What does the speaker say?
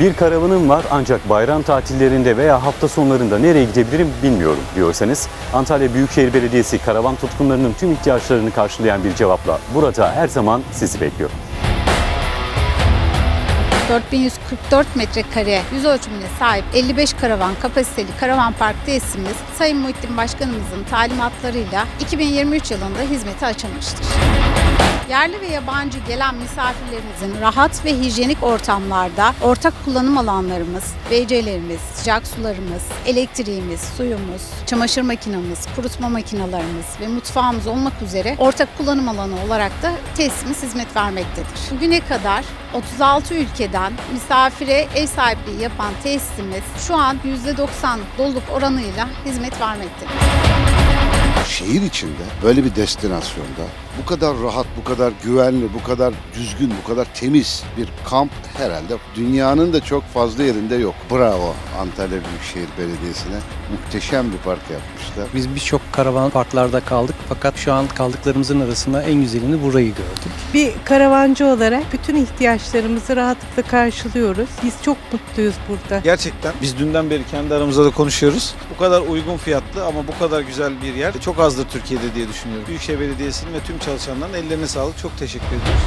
Bir karavanım var ancak bayram tatillerinde veya hafta sonlarında nereye gidebilirim bilmiyorum diyorsanız Antalya Büyükşehir Belediyesi karavan tutkunlarının tüm ihtiyaçlarını karşılayan bir cevapla burada her zaman sizi bekliyor. 4144 metrekare yüz ölçümüne sahip 55 karavan kapasiteli karavan park tesisimiz Sayın Muhittin Başkanımızın talimatlarıyla 2023 yılında hizmete açılmıştır. Yerli ve yabancı gelen misafirlerimizin rahat ve hijyenik ortamlarda ortak kullanım alanlarımız, WC'lerimiz, sıcak sularımız, elektriğimiz, suyumuz, çamaşır makinamız, kurutma makinalarımız ve mutfağımız olmak üzere ortak kullanım alanı olarak da tesisimiz hizmet vermektedir. Bugüne kadar 36 ülkeden misafire ev sahipliği yapan tesisimiz şu an %90 doluluk oranıyla hizmet vermektedir. Şehir içinde böyle bir destinasyonda bu kadar rahat, bu kadar güvenli, bu kadar düzgün, bu kadar temiz bir kamp herhalde dünyanın da çok fazla yerinde yok. Bravo Antalya Büyükşehir Belediyesi'ne. Muhteşem bir park yapmışlar. Biz birçok karavan parklarda kaldık fakat şu an kaldıklarımızın arasında en güzelini burayı gördük. Bir karavancı olarak bütün ihtiyaçlarımızı rahatlıkla karşılıyoruz. Biz çok mutluyuz burada. Gerçekten biz dünden beri kendi aramızda da konuşuyoruz. Bu kadar uygun fiyatlı ama bu kadar güzel bir yer çok azdır Türkiye'de diye düşünüyorum. Büyükşehir Belediyesi'nin ve tüm çalışanların ellerine sağlık. Çok teşekkür ediyoruz.